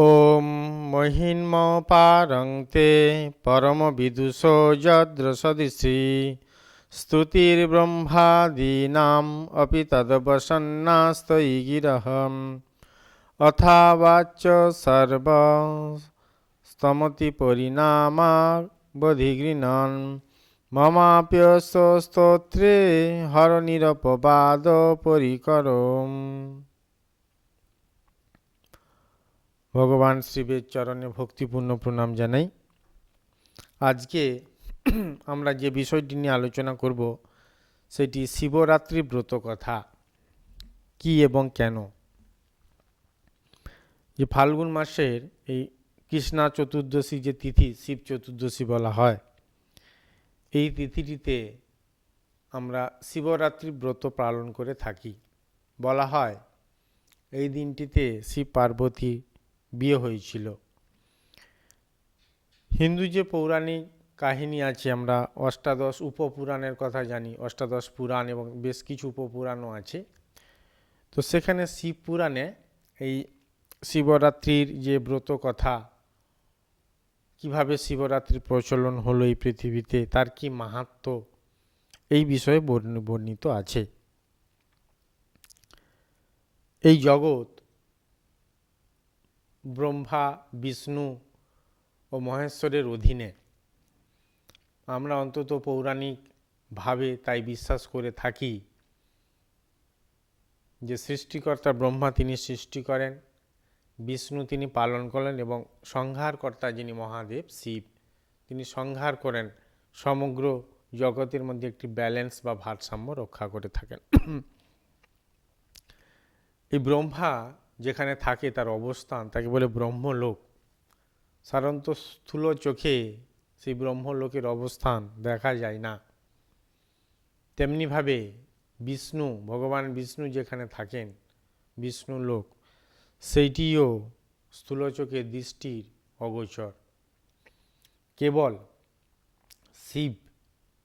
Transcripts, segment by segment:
ॐ महिन्म पारं ते परमविदुषो यद्रसदिशि स्तुतिर्ब्रह्मादीनाम् अपि तदवसन्नास्तयि गिरः अथा वाच सर्वस्तमति परिणामावधिगृह्णन् ममाप्यस्तोत्रे हरनिरपवादपरिकरोम् ভগবান শিবের চরণে ভক্তিপূর্ণ প্রণাম জানাই। আজকে আমরা যে বিষয়টি নিয়ে আলোচনা করব, সেটি শিবরাত্রি ব্রত কথা। কি এবং কেন? যে ফাল্গুন মাসের এই কৃষ্ণা চতুর্দশী যে তিথি, শিব চতুর্দশী বলা হয়, এই তিথিটিতে আমরা শিবরাত্রি ব্রত পালন করে থাকি। বলা হয়, এই দিনটিতে শিব পার্বতী বিয়ে হয়েছিল। হিন্দু যে পৌরাণিক কাহিনী আছে, আমরা অষ্টাদশ উপপুরাণের কথা জানি, অষ্টাদশ পুরাণ এবং বেশ কিছু উপপুরাণও আছে। তো সেখানে শিব পুরাণে এই শিবরাত্রির যে ব্রত কথা, কীভাবে শিবরাত্রির প্রচলন হলো এই পৃথিবীতে, তার কি মাহাত্ম, এই বিষয়ে বর্ণ- বর্ণিত আছে। এই জগৎ ব্রহ্মা, বিষ্ণু ও মহেশ্বরের অধীনে। আমরা অন্তত পৌরাণিকভাবে তাই বিশ্বাস করে থাকি যে সৃষ্টিকর্তা ব্রহ্মা তিনি সৃষ্টি করেন, বিষ্ণু তিনি পালন করেন এবং সংহারকর্তা যিনি মহাদেব, শিব, তিনি সংহার করেন, সমগ্র জগতের মধ্যে একটি ব্যালেন্স বা ভারসাম্য রক্ষা করে থাকেন। এই ব্রহ্মা যেখানে থাকে তার অবস্থান, তাকে বলে ব্রহ্মলোক। সাধারণত স্থূল চোখে সেই ব্রহ্মলোকের অবস্থান দেখা যায় না। তেমনিভাবে বিষ্ণু, ভগবান বিষ্ণু যেখানে থাকেন বিষ্ণু লোক সেইটিও স্থূলচোখে দৃষ্টির অগোচর। কেবল শিব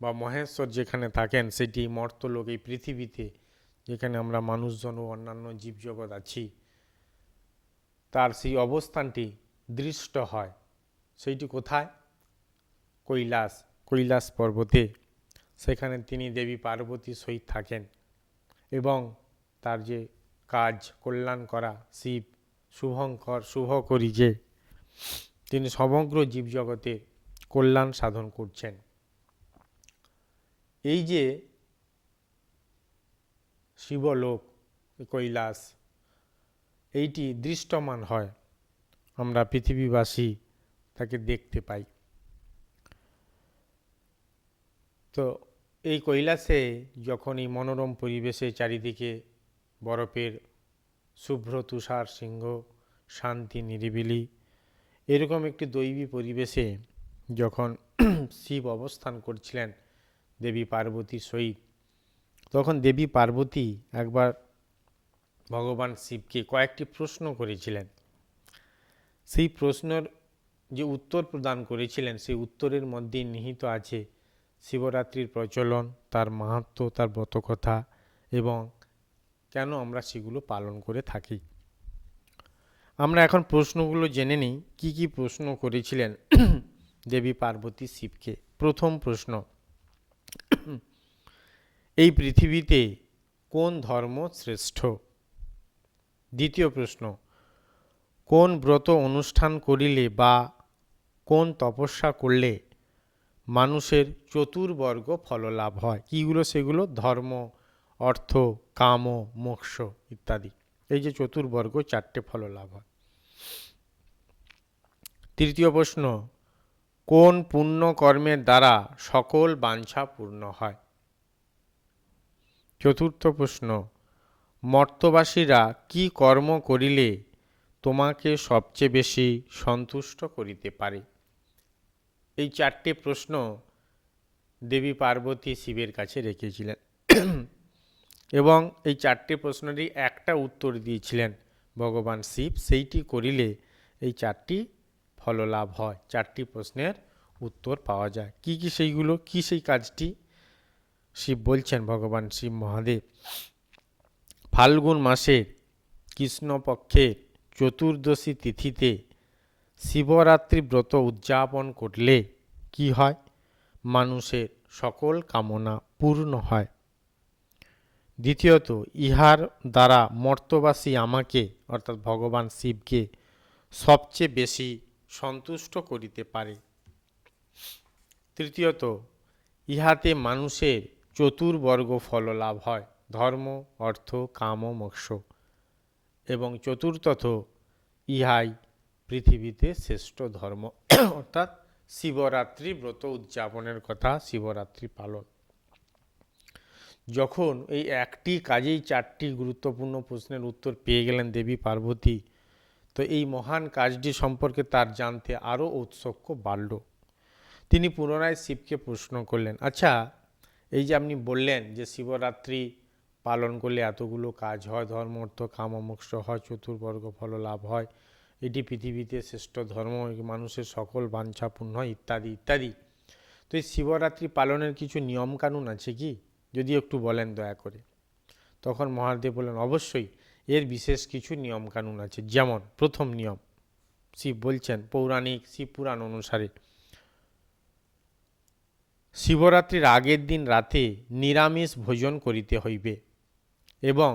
বা মহেশ্বর যেখানে থাকেন, সেটি মর্তলোক, এই পৃথিবীতে যেখানে আমরা মানুষজন ও অন্যান্য জীবজগৎ আছি। তার সেই অবস্থানটি দৃষ্ট হয়। সেইটি কোথায়? কৈলাস কৈলাস পর্বতে। সেখানে তিনি দেবী পার্বতী সহিত থাকেন এবং তার যে কাজ কল্যাণ করা শিব, শুভঙ্কর শুভ করি যে, তিনি সমগ্র জীবজগতে কল্যাণ সাধন করছেন। এই যে শিবলোক, কৈলাস এইটি দৃষ্টমান হয়। আমরা পৃথিবীবাসী তাকে দেখতে পাই। তো এই কৈলাসে যখন এই মনোরম পরিবেশে চারিদিকে বরফের শুভ্র তুষার সিংহ শান্তি, নিরিবিলি, এরকম একটি দৈবী পরিবেশে যখন শিব অবস্থান করছিলেন দেবী পার্বতীর সহিত, তখন দেবী পার্বতী একবার ভগবান শিবকে কয়েকটি প্রশ্ন করেছিলেন। সেই প্রশ্নের যে উত্তর প্রদান করেছিলেন, সেই উত্তরের মধ্যে নিহিত আছে শিবরাত্রির প্রচলন, তার মাহাত্ম, তার ব্রতকথা এবং কেন আমরা সেগুলো পালন করে থাকি। আমরা এখন প্রশ্নগুলো জেনে নিই, কি কি প্রশ্ন করেছিলেন দেবী পার্বতী শিবকে। প্রথম প্রশ্ন, এই পৃথিবীতে কোন ধর্ম শ্রেষ্ঠ? দ্বিতীয় প্রশ্ন, কোন ব্রত অনুষ্ঠান করিলে বা কোন তপস্যা করলে মানুষের চতুর্বর্গ ফললাভ হয়? কীগুলো সেগুলো? ধর্ম, অর্থ, কাম, মোক্ষ ইত্যাদি। এই যে চতুর্বর্গ, চারটে ফললাভ হয়। তৃতীয় প্রশ্ন, কোন পুণ্য কর্মের দ্বারা সকল বাঞ্ছা পূর্ণ হয়? চতুর্থ প্রশ্ন মর্তবাসীরা কি কর্ম করিলে তোমাকে সবচেয়ে বেশি সন্তুষ্ট করিতে পারে? এই চারটে প্রশ্ন দেবী পার্বতী শিবের কাছে রেখেছিলেন। এবং এই চারটে প্রশ্নেরই একটা উত্তর দিয়েছিলেন ভগবান শিব, সেইটি করিলে এই চারটি ফললাভ হয়, চারটি প্রশ্নের উত্তর পাওয়া যায়। কি কি সেইগুলো? কি সেই কাজটি? শিব বলছেন ভগবান শিব মহাদেব। ফাল্গুন মাসের কৃষ্ণপক্ষের চতুর্দশী তিথিতে শিবরাত্রি ব্রত উদযাপন করলে কি হয়? মানুষের সকল কামনা পূর্ণ হয়। দ্বিতীয়ত, ইহার দ্বারা মর্তবাসী আমাকে, অর্থাৎ ভগবান শিবকে, সবচেয়ে বেশি সন্তুষ্ট করিতে পারে। তৃতীয়ত, ইহাতে মানুষের চতুর্বর্গ ফল লাভ হয়। ধর্ম, অর্থ, কাম, মোক্ষ এবং চতুর্থত ইহাই পৃথিবীতে শ্রেষ্ঠ ধর্ম। অর্থাৎ শিবরাত্রি ব্রত উদযাপনের কথা, শিবরাত্রি পালন। যখন এই একটি কাজেই চারটি গুরুত্বপূর্ণ প্রশ্নের উত্তর পেয়ে গেলেন দেবী পার্বতী, তো এই মহান কাজটি সম্পর্কে তার জানতে আরও ঔৎসুক্য বাড়ল। তিনি পুনরায় শিবকে প্রশ্ন করলেন আচ্ছা এই যে আপনি বললেন যে শিবরাত্রি পালন করলে এতগুলো কাজ হয়, ধর্ম, অর্থ, কাম মোক্ষ হয়, চতুর্বর্গ ফল লাভ হয়। এটি পৃথিবীতে শ্রেষ্ঠ ধর্ম মানুষের সকল বাঞ্ছা পূর্ণ ইত্যাদি ইত্যাদি। তো এই শিবরাত্রি পালনের কিছু নিয়মকানুন আছে কি? যদি একটু বলেন দয়া করে। তখন মহাদেব বললেন, অবশ্যই, এর বিশেষ কিছু নিয়মকানুন আছে। যেমন, প্রথম নিয়ম, শিব বলছেন, পৌরাণিক, শিব পুরাণ অনুসারে, শিবরাত্রির আগের দিন রাতে নিরামিষ ভোজন করিতে হইবে। এবং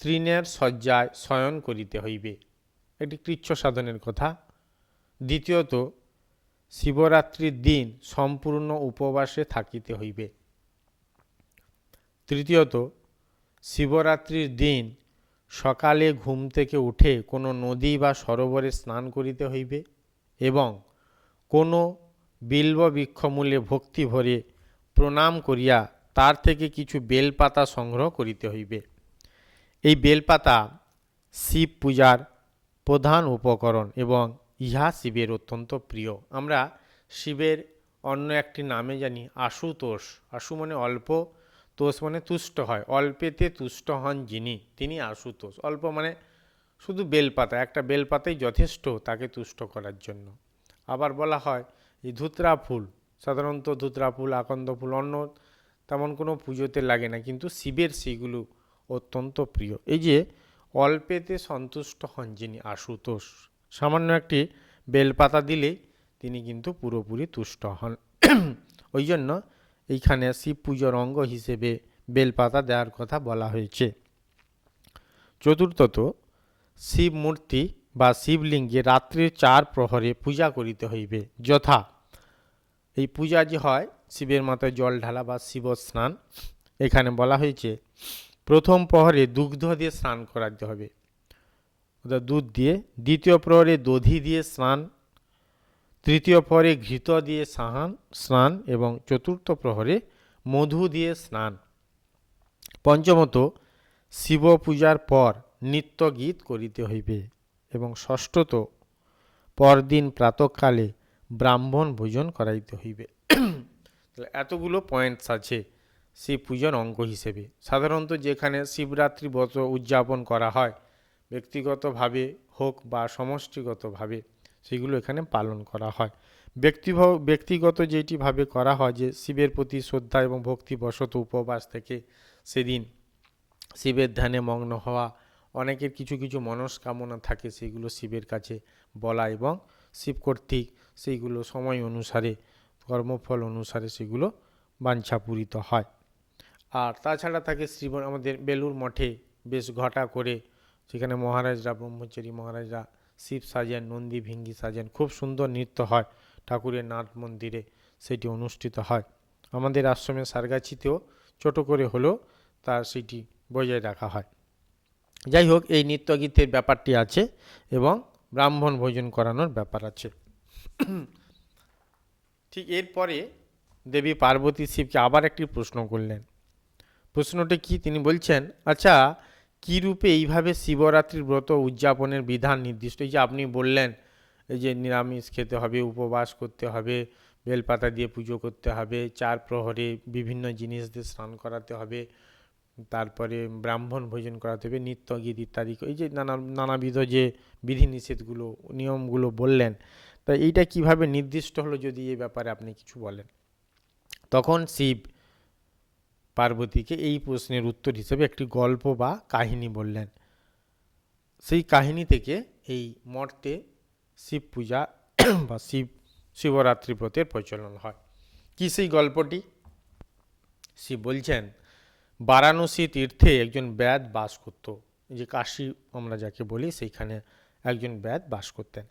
তৃণের শয্যায় শয়ন করিতে হইবে। এটি কৃচ্ছ সাধনের কথা। দ্বিতীয়ত, শিবরাত্রির দিন সম্পূর্ণ উপবাসে থাকিতে হইবে। তৃতীয়ত, শিবরাত্রির দিন সকালে ঘুম থেকে উঠে কোনো নদী বা সরোবরে স্নান করিতে হইবে এবং কোনো বিল্ব বৃক্ষমূলে ভক্তি ভরে প্রণাম করিয়া তার থেকে কিছু বেলপাতা সংগ্রহ করিতে হইবে। এই বেলপাতা শিব পূজার প্রধান উপকরণ এবং ইহা শিবের অত্যন্ত প্রিয়। আমরা শিবের অন্য একটি নামে জানি আশুতোষ। আশু মানে অল্প, তোষ মানে তুষ্ট হয়। অল্পেতে তুষ্ট হন যিনি, তিনি আশুতোষ। অল্প মানে শুধু বেলপাতা, একটা বেলপাতাই যথেষ্ট তাকে তুষ্ট করার জন্য। আবার বলা হয় এই ধুতরা ফুল, সাধারণত ধুতরা ফুল, আকন্দ ফুল, অন্য তেমন কোনো পুজোতে লাগে না, কিন্তু শিবের সেইগুলো অত্যন্ত প্রিয়। এই যে, অল্পেতে সন্তুষ্ট হন যিনি আশুতোষ, সামান্য একটি বেলপাতা দিলে তিনি কিন্তু পুরোপুরি তুষ্ট হন। ওই জন্য এইখানে শিব পুজোর অঙ্গ হিসেবে বেলপাতা দেওয়ার কথা বলা হয়েছে। চতুর্থত, শিব মূর্তি বা শিবলিঙ্গে রাত্রির চার প্রহরে পূজা করিতে হইবে, যথা এই পূজা যে হয়, শিবের মাথায় জল ঢালা বা শিব স্নান এখানে বলা হয়েছে প্রথম প্রহরে দুগ্ধ দিয়ে স্নান করাতে হবে। অর্থাৎ দুধ দিয়ে, দ্বিতীয় প্রহরে দধি দিয়ে স্নান, তৃতীয় প্রহরে ঘৃত দিয়ে সাহান স্নান এবং চতুর্থ প্রহরে মধু দিয়ে স্নান। পঞ্চমত, শিব পূজার পর নিত্য গীত করিতে হইবে এবং ষষ্ঠত, পরদিন প্রাতকালে ব্রাহ্মণ ভোজন করাইতে হইবে। এতগুলো পয়েন্টস আছে। শিব পূজার অঙ্গ হিসেবে। সাধারণত যেখানে শিবরাত্রি ব্রত উদযাপন করা হয়, ব্যক্তিগতভাবে হোক বা সমষ্টিগতভাবে সেগুলো এখানে পালন করা হয়। ব্যক্তি ব্যক্তিগত যেটিভাবে করা হয় যে শিবের প্রতি শ্রদ্ধা এবং ভক্তিবশত উপবাস থেকে সেদিন শিবের ধ্যানে মগ্ন হওয়া, অনেকের কিছু কিছু মনস্কামনা থাকে সেগুলো শিবের কাছে বলা এবং শিব কর্তৃক সেইগুলো সময় অনুসারে, কর্মফল অনুসারে সেগুলো বাঞ্ছাপূরিত হয়। আর তাছাড়া থাকে শ্রী আমাদের বেলুর মঠে বেশ ঘটা করে সেখানে মহারাজরা, ব্রহ্মচারী মহারাজরা, শিব সাজেন, নন্দী ভিঙ্গি সাজেন, খুব সুন্দর নৃত্য হয় ঠাকুরের নাট মন্দিরে, সেটি অনুষ্ঠিত হয়। আমাদের আশ্রমের সারগাছিতেও ছোট করে হলেও তার সেটি বজায় রাখা হয়। যাই হোক, এই নৃত্যগীতের ব্যাপারটি আছে এবং ব্রাহ্মণ ভোজন করানোর ব্যাপার আছে। ঠিক এরপরে দেবী পার্বতী শিবকে আবার একটি প্রশ্ন করলেন। প্রশ্নটি কি? তিনি বলছেন আচ্ছা কী রূপে এইভাবে শিবরাত্রির ব্রত উদযাপনের বিধান নির্দিষ্ট? এই যে আপনি বললেন, এই যে নিরামিষ খেতে হবে, উপবাস করতে হবে, বেলপাতা দিয়ে পুজো করতে হবে, চার প্রহরে বিভিন্ন জিনিস দিয়ে স্নান করাতে হবে, তারপরে ব্রাহ্মণ ভোজন করাতে হবে, নিত্য গীত ইত্যাদি এই যে নানা, নানাবিধ যে বিধিনিষেধগুলো, নিয়মগুলো বললেন, তা এইটা কীভাবে নির্দিষ্ট হলো যদি এই ব্যাপারে আপনি কিছু বলেন? তখন শিব পার্বতীকে এই প্রশ্নের উত্তর হিসেবে একটি গল্প বা কাহিনী বললেন। সেই কাহিনী থেকে এই মর্তে শিব পূজা বা শিব শিবরাত্রি ব্রতের প্রচলন হয়। কী সেই গল্পটি? শিব বলছেন, বারাণসী তীর্থে একজন ব্যাদ বাস করত। যে কাশী আমরা যাকে বলি, সেইখানে একজন ব্যাদ বাস করতেন।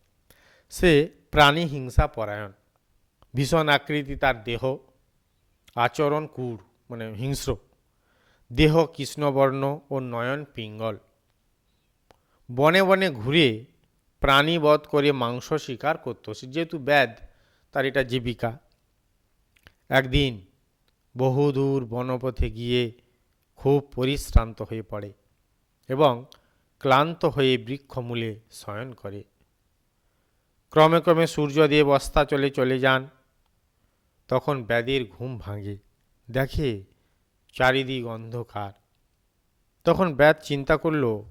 সে প্রাণী হিংসা পরায়ণ। ভীষণ আকৃতি তার দেহ। আচরণ কুর। মানে হিংস্র। দেহ কৃষ্ণবর্ণ ও নয়ন পিঙ্গল। বনে বনে ঘুরে প্রাণী বধ করে মাংস শিকার করত। সে যেহেতু ব্যাদ তার এটা জীবিকা। একদিন বহুদূর বনপথে গিয়ে খুব পরিশ্রান্ত হয়ে পড়ে এবং ক্লান্ত হয়ে বৃক্ষমূলে শয়ন করে। ক্রমে ক্রমে সূর্যদেব অস্তাচলে চলে চলে যান। তখন ব্যাদের ঘুম ভাঙে। দেখে চারিদিক অন্ধকার। তখন ব্যাত চিন্তা করল,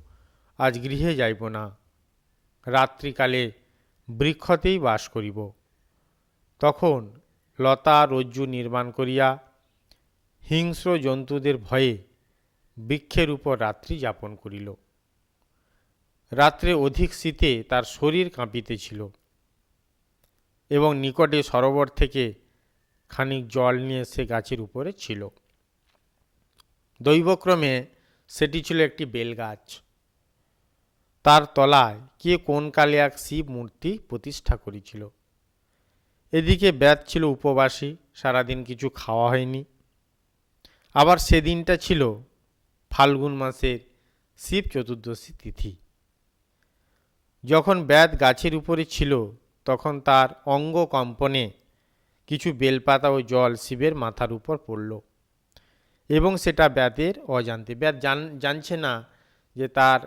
আজ গৃহে যাইব না। রাত্রিকালে বৃক্ষতেই বাস করিব। তখন লতা রজ্জু নির্মাণ করিয়া হিংস্র জন্তুদের ভয়ে বৃক্ষের উপর রাত্রি যাপন করিল। রাত্রে অধিক শীতে তার শরীর কাঁপিতেছিল এবং নিকটে সরোবর থেকে খানিক জল নিয়ে সে গাছের উপরে ছিল। দৈবক্রমে সেটি ছিল একটি বেলগাছ। তার তলায় কে কোন কালে এক শিব মূর্তি প্রতিষ্ঠা করেছিল। এদিকে ব্যাদ ছিল উপবাসী, সারাদিন কিছু খাওয়া হয়নি। আবার সেদিনটা ছিল ফাল্গুন মাসের শিব চতুর্দশী তিথি। যখন ব্যাদ গাছের উপরে ছিল, তখন তার অঙ্গ কম্পনে কিছু বেলপাতা ও জল শিবের মাথার উপর পড়ল। এবং সেটা ব্যাতের অজান্তে। ব্যাত জান, জানছে না যে তার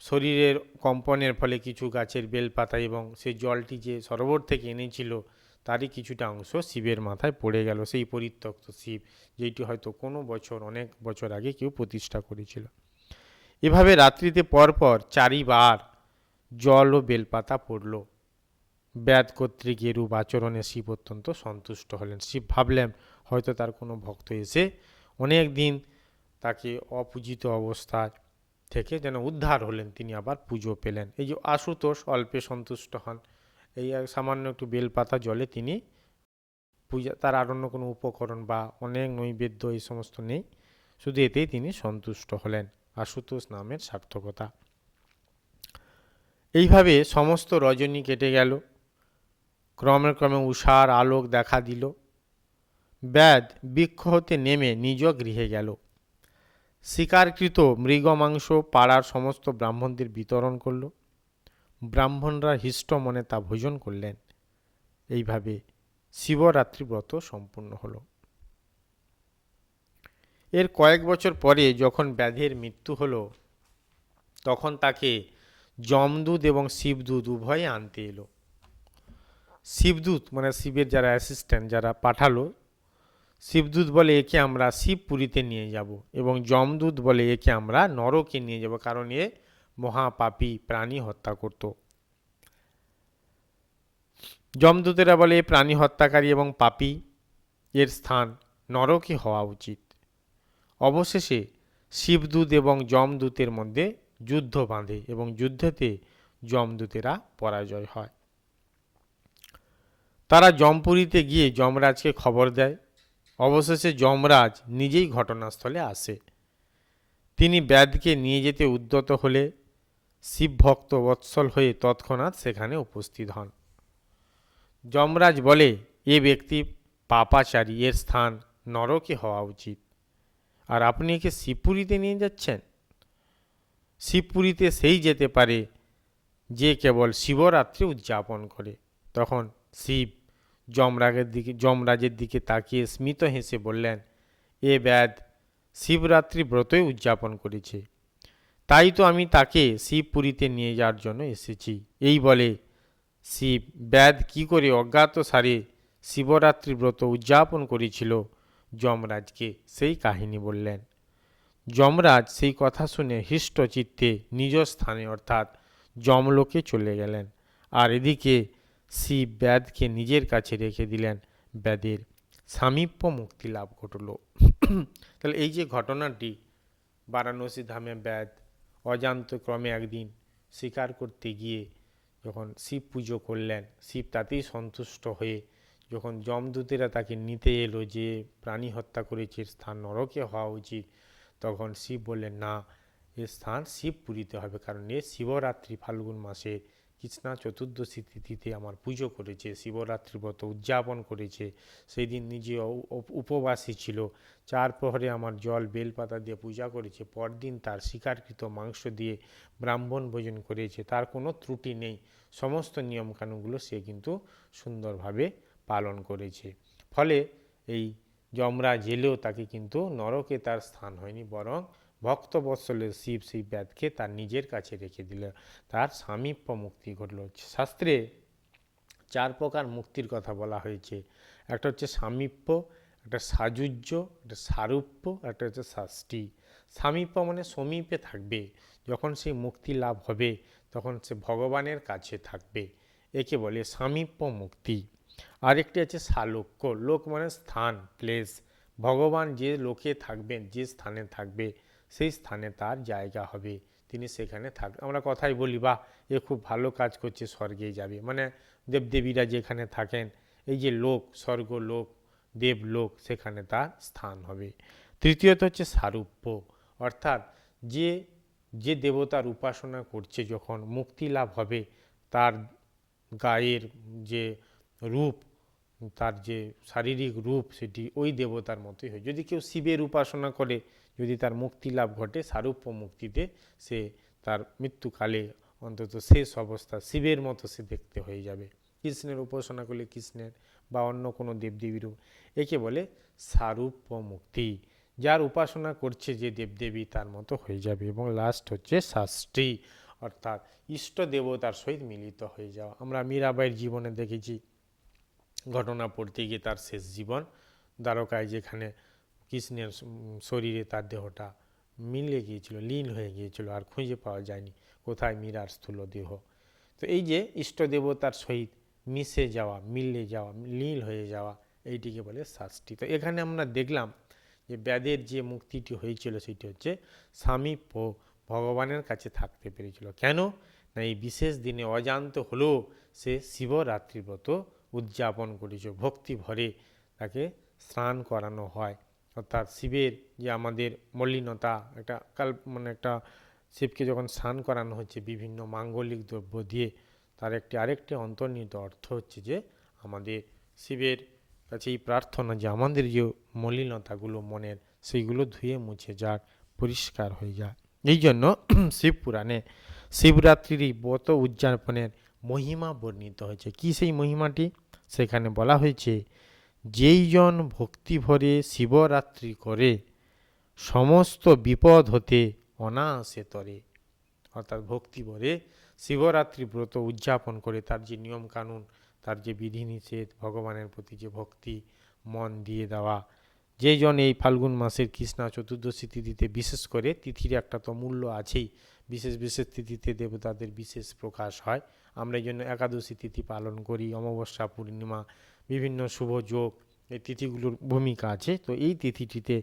শরীরের কম্পনের ফলে কিছু গাছের বেলপাতা এবং সেই জলটি যে সরোবর থেকে এনেছিল, তারই কিছুটা অংশ শিবের মাথায় পড়ে গেল, সেই পরিত্যক্ত শিব, যেটি হয়তো কোনো বছর, অনেক বছর আগে কেউ প্রতিষ্ঠা করেছিল। এভাবে রাত্রিতে পরপর চারিবার জল ও বেলপাতা পড়ল। ব্যাদ কর্তৃক এরূপ আচরণে শিব অত্যন্ত সন্তুষ্ট হলেন। শিব ভাবলেন, হয়তো তার কোনো ভক্ত এসে অনেক দিন তাকে অপূজিত অবস্থায় থেকে যেন উদ্ধার হলেন, তিনি আবার পুজো পেলেন। এই যে আশুতোষ অল্পে সন্তুষ্ট হন। এই সামান্য একটু বেলপাতা জলে তিনি পূজা, তার আর অন্য কোনো উপকরণ বা অনেক নৈবেদ্য এই সমস্ত নেই। শুধু এতেই তিনি সন্তুষ্ট হলেন। আশুতোষ নামের সার্থকতা। এইভাবে সমস্ত রজনী কেটে গেল। ক্রমে ক্রমে উষার আলোক দেখা দিল। ব্যাদ বৃক্ষ হতে নেমে নিজ গৃহে গেল। শিকারকৃত মৃগ মাংস পাড়ার সমস্ত ব্রাহ্মণদের বিতরণ করল। ব্রাহ্মণরা হিষ্ট মনে তা ভোজন করলেন। এইভাবে শিবরাত্রি ব্রত সম্পূর্ণ হলো। এর কয়েক বছর পরে যখন ব্যাধের মৃত্যু হলো, তখন তাকে যমদূত এবং শিবদূত উভয়ে আনতে এলো। শিবদূত মানে শিবের যারা অ্যাসিস্ট্যান্ট যারা পাঠালো, শিবদূত বলে, একে আমরা শিবপুরীতে নিয়ে যাব এবং যমদূত বলে, একে আমরা নরকে নিয়ে যাব। কারণ এ মহাপাপী প্রাণী হত্যা করত। যমদূতেরা বলে প্রাণী হত্যাকারী এবং পাপী, এর স্থান নরকে হওয়া উচিত। অবশেষে শিবদূত এবং যমদূতের মধ্যে যুদ্ধ বাঁধে এবং যুদ্ধেতে যমদূতেরা পরাজয় হয়। তারা যমপুরীতে গিয়ে যমরাজকে খবর দেয়। অবশেষে যমরাজ নিজেই ঘটনাস্থলে আসে। তিনি ব্যাদকে নিয়ে যেতে উদ্যত হলে শিবভক্ত বৎসল হয়ে তৎক্ষণাৎ সেখানে উপস্থিত হন। যমরাজ বলে, এ ব্যক্তি পাপাচারী, এর স্থান নরকে হওয়া উচিত। আর আপনি একে শিবপুরীতে নিয়ে যাচ্ছেন? শিবপুরীতে সেই যেতে পারে যে কেবল শিবরাত্রি উদযাপন করে। তখন শিব যমরাগের দিকে, যমরাজের দিকে তাকিয়ে স্মিত হেসে বললেন, এ ব্যাদ শিবরাত্রি ব্রতই উদযাপন করেছে। তাই তো আমি তাকে শিবপুরীতে নিয়ে যাওয়ার জন্য এসেছি। এই বলে, শিব ব্যাদ কি করে অজ্ঞাত সারে শিবরাত্রি ব্রত উদযাপন করেছিল? যমরাজকে সেই কাহিনী বললেন। যমরাজ সেই কথা শুনে হৃষ্ট চিত্তে নিজ স্থানে অর্থাৎ যমলোকে চলে গেলেন। আর এদিকে শিব ব্যাদকে নিজের কাছে রেখে দিলেন। ব্যাদের সামীপ্য মুক্তি লাভ ঘটল। তাহলে এই যে ঘটনাটি, বারাণসী ধামে ব্যাদ অজান্ত ক্রমে একদিন শিকার করতে গিয়ে যখন শিব পুজো করলেন, শিব তাতেই সন্তুষ্ট হয়ে যখন যমদূতেরা তাকে নিতে এলো যে প্রাণী হত্যা করেছে স্থান নরকে হওয়া উচিত, তখন শিব বললেন, না, এর স্থান শিব শিবপুরীতে হবে, কারণ এ শিবরাত্রি ফাল্গুন মাসে কৃষ্ণা চতুর্দশী তিথিতে আমার পুজো করেছে শিবরাত্রি ব্রত উদযাপন করেছে। সেই দিন নিজে উপবাসী ছিল। চার প্রহরে আমার জল বেলপাতা দিয়ে পূজা করেছে। পরদিন তার শিকারকৃত মাংস দিয়ে ব্রাহ্মণ ভোজন করেছে। তার কোনো ত্রুটি নেই। সমস্ত নিয়মকানুনগুলো সে কিন্তু সুন্দরভাবে পালন করেছে। ফলে এই যমরা এলেও তাকে কিন্তু নরকে তার স্থান হয়নি, বরং ভক্তবৎসলের শিব সেই ব্যাধকে তার নিজের কাছে রেখে দিল। তার সামীপ্য মুক্তি ঘটল। শাস্ত্রে চার প্রকার মুক্তির কথা বলা হয়েছে। একটা হচ্ছে সামীপ্য একটা সাজুজ্য একটা সারূপ্য, একটা হচ্ছে শাস্তি। সামীপ্য মানে সমীপে থাকবে। যখন সেই মুক্তি লাভ হবে, তখন সে ভগবানের কাছে থাকবে। একে বলে সামীপ্য মুক্তি। আরেকটি আছে সালোক্য। লোক মানে স্থান প্লেস ভগবান যে লোকে থাকবেন, যে স্থানে থাকবে সেই স্থানে তার জায়গা হবে। তিনি সেখানে থাক আমরা কথাই বলি বা এ খুব ভালো কাজ করছে স্বর্গে যাবে। মানে দেবদেবীরা যেখানে থাকেন, এই যে লোক, স্বর্গ লোক দেবলোক সেখানে তার স্থান হবে। তৃতীয়ত হচ্ছে সারূপ্য। অর্থাৎ যে যে দেবতার উপাসনা করছে, যখন মুক্তি লাভ হবে, তার গায়ের যে রূপ, তার যে শারীরিক রূপ, সেটি ওই দেবতার মতোই হয়। যদি কেউ শিবের উপাসনা করে যদি তার মুক্তি লাভ ঘটে, সারূপ্য মুক্তিতে সে তার মৃত্যুকালে অন্তত শেষ অবস্থা শিবের মতো সে দেখতে হয়ে যাবে। কৃষ্ণের উপাসনা করলে কৃষ্ণের বা অন্য কোনো দেবদেবীরও একে বলে সারূপ্য মুক্তি। যার উপাসনা করছে যে দেবদেবী তার মতো হয়ে যাবে এবং লাস্ট হচ্ছে শাস্ত্রী। অর্থাৎ ইষ্ট দেবতার সহিত মিলিত হয়ে যাওয়া। আমরা মীরাবাইয়ের জীবনে দেখেছি, ঘটনা পড়তে গিয়ে তার শেষ জীবন, দ্বারকায় যেখানে কৃষ্ণের শরীরে তার দেহটা মিলে গিয়েছিল, লীন হয়ে গিয়েছিল, আর খুঁজে পাওয়া যায়নি কোথায় মীরার স্থূল দেহ। তো এই যে ইষ্ট দেবতার সহিত মিশে যাওয়া মিলে যাওয়া লীল হয়ে যাওয়া, এইটিকে বলে শাস্তি তো এখানে আমরা দেখলাম যে ব্যাদের যে মুক্তিটি হয়েছিল সেটি হচ্ছে স্বামীপ্য ভগবানের কাছে থাকতে পেরেছিল। কেন? না এই বিশেষ দিনে অজান্ত হলেও সে শিবরাত্রি ব্রত উদযাপন করেছে, ভক্তি ভরে তাকে স্নান করানো হয়। অর্থাৎ শিবের যে আমাদের মলিনতা, একটা কাল মানে একটা শিবকে যখন স্নান করানো হচ্ছে বিভিন্ন মাঙ্গলিক দ্রব্য দিয়ে, তার একটি আরেকটি অন্তর্নিহিত অর্থ হচ্ছে যে আমাদের শিবের কাছে এই প্রার্থনা যে আমাদের যে মলিনতাগুলো মনের, সেইগুলো ধুয়ে মুছে যাক, পরিষ্কার হয়ে যায় এই জন্য শিব পুরাণে শিবরাত্রির এই ব্রত উদযাপনের মহিমা বর্ণিত হয়েছে। কি সেই মহিমাটি? সেখানে বলা হয়েছে যেই জন ভক্তি ভরে শিবরাত্রি করে, সমস্ত বিপদ হতে অনায়াসে তরে। অর্থাৎ ভক্তি ভরে শিবরাত্রি ব্রত উদযাপন করে তার যে নিয়মকানুন, তার যে বিধিনিষেধ, ভগবানের প্রতি যে ভক্তি মন দিয়ে দেওয়া। যেই জন এই ফাল্গুন মাসের কৃষ্ণা চতুর্দশী তিথিতে বিশেষ করে, তিথির একটা তো মূল্য আছেই, বিশেষ বিশেষ তিথিতে দেবতাদের বিশেষ প্রকাশ হয়। আমরা এই জন্য একাদশী তিথি পালন করি, অমাবস্যা পূর্ণিমা বিভিন্ন শুভ যোগ, এই তিথিগুলোর ভূমিকা আছে। তো এই তিথিটিতে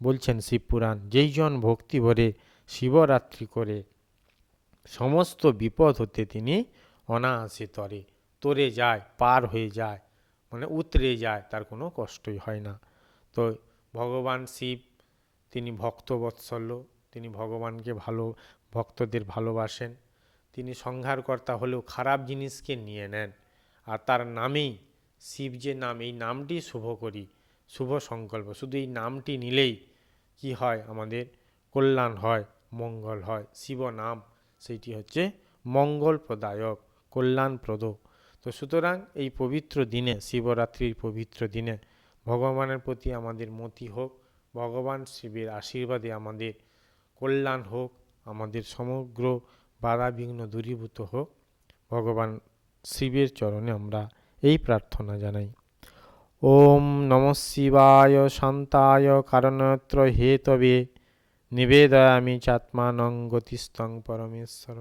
বলছেন শিবপুরাণ যেই জন ভক্তি ভরে শিবরাত্রি করে, সমস্ত বিপদ হতে তিনি অনায়াসে তরে। তরে যায়, পার হয়ে যায় মানে উতরে যায়, তার কোনো কষ্টই হয় না। তো ভগবান শিব, তিনি ভক্তবৎসল্য, তিনি ভগবানকে ভালো, ভক্তদের ভালোবাসেন। তিনি সংহারকর্তা হলেও খারাপ জিনিসকে নিয়ে নেন, আর তার নামেই শিব যে নাম, এই নামটি শুভ করি, শুভ সংকল্প। শুধু এই নামটি নিলেই কি হয়? আমাদের কল্যাণ হয়, মঙ্গল হয়। শিব নাম, সেইটি হচ্ছে মঙ্গল প্রদায়ক কল্যাণপ্রদ। তো সুতরাং এই পবিত্র দিনে, শিবরাত্রির পবিত্র দিনে ভগবানের প্রতি আমাদের মতি হোক, ভগবান শিবের আশীর্বাদে আমাদের কল্যাণ হোক, আমাদের সমগ্র বাধা বিঘ্ন দূরীভূত হোক, ভগবান শিবের চরণে আমরা এই প্রার্থনা জানাই। ওম নম শিবায় শান্তায় কারণত্র হেতবে। নিবেদয়ামি চাত্মানং গতিস্তং পরমেশ্বর।